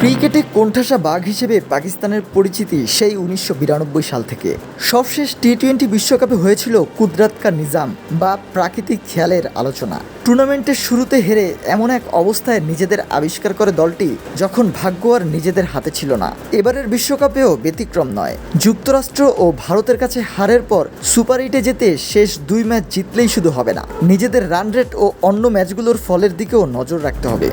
ক্রিকেটে কোণঠাসা বাঘ হিসেবে পাকিস্তানের পরিচিতি সেই উনিশশো বিরানব্বই সাল থেকে। সবশেষ টি টোয়েন্টি বিশ্বকাপে হয়েছিল কুদরাত কা নিজাম বা প্রাকৃতিক খেয়ালের আলোচনা। টুর্নামেন্টের শুরুতে হেরে এমন এক অবস্থায় নিজেদের আবিষ্কার করে দলটি যখন ভাগ্য আর নিজেদের হাতে ছিল না। এবারের বিশ্বকাপেও ব্যতিক্রম নয়। যুক্তরাষ্ট্র ও ভারতের কাছে হারের পর সুপার এইটে যেতে শেষ দুই ম্যাচ জিতলেই শুধু হবে না। নিজেদের রান রেট ও অন্য ম্যাচগুলোর ফলের দিকেও নজর রাখতে হবে।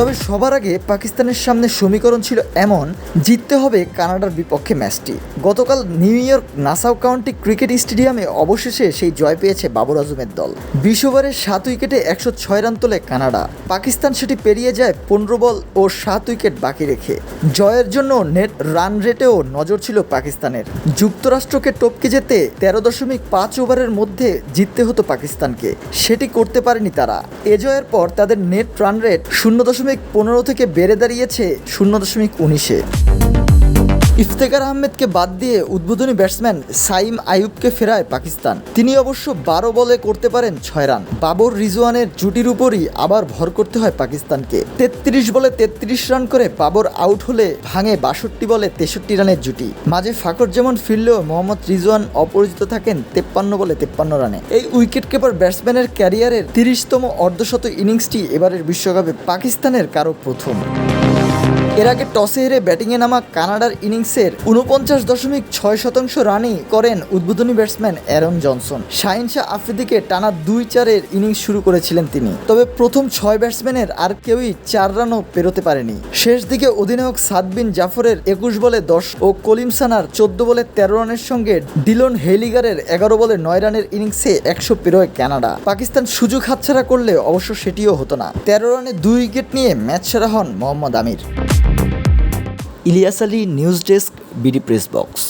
তবে সবার আগে পাকিস্তানের সামনে সমীকরণ ছিল এমন, জিততে হবে কানাডার বিপক্ষে ম্যাচটি। গতকাল New York Nassau county cricket স্টেডিয়ামে অবশেষে সেই জয় পেয়েছে বাবর আজমের দল। বিশ ওভারে সাত উইকেটে একশো ছয় রান তোলে কানাডা। পাকিস্তান সেটি পেরিয়ে যায় পনেরো বল ও সাত উইকেট বাকি রেখে। জয়ের জন্য নেট রান রেটেও নজর ছিল পাকিস্তানের। যুক্তরাষ্ট্রকে টপকে যেতে তেরো দশমিক পাঁচ ওভারের মধ্যে জিততে হতো পাকিস্তানকে। সেটি করতে পারেনি তারা। এ জয়ের পর তাদের নেট রান রেট শূন্য দশমিক পনেরো থেকে বেড়ে দাঁড়িয়েছে শূন্য দশমিক উনিশে। ইফতেখার আহমেদকে বাদ দিয়ে উদ্বোধনী ব্যাটসম্যান সাইম আইয়ুবকে ফেরায় পাকিস্তান। তিনি অবশ্য বারো বলে করতে পারেন ছয় রান। বাবর রিজওয়ানের জুটির উপরই আবার ভর করতে হয় পাকিস্তানকে। তেত্রিশ বলে তেত্রিশ রান করে বাবর আউট হলে ভাঙে বাষট্টি বলে তেষট্টি রানের জুটি। মাঝে ফাকর যেমন ফিরলেও মোহাম্মদ রিজওয়ান অপরাজিত থাকেন তেপ্পান্ন বলে তেপ্পান্ন রানে। এই উইকেট কিপার ব্যাটসম্যানের ক্যারিয়ারের তিরিশতম অর্ধশত ইনিংসটি এবারের বিশ্বকাপে পাকিস্তানের কারও প্রথম। এর আগে টসে হেরে ব্যাটিংয়ে নামা কানাডার ইনিংসের উনপঞ্চাশ দশমিক ছয় শতাংশ রানই করেন উদ্বোধনী batsman Aaron Johnson. Shaheen Shah আফ্রিদিকে টানা দুই চারের ইনিংস শুরু করেছিলেন তিনি। তবে প্রথম ছয় ব্যাটসম্যানের আর কেউই চার রানও পেরোতে পারেনি। শেষ দিকে অধিনায়ক সাদবিন জাফরের একুশ বলে দশ ও কলিম সানার চোদ্দ বলে তেরো রানের সঙ্গে ডিলন হেলিগারের এগারো বলে নয় রানের ইনিংসে একশো পেরোয় কানাডা। পাকিস্তান সুযোগ হাতছাড়া করলে অবশ্য সেটিও হতো না। তেরো রানে দুই উইকেট নিয়ে ম্যাচ সেরা হন Mohammad Amir. Ilyas Ali news desk BD press box.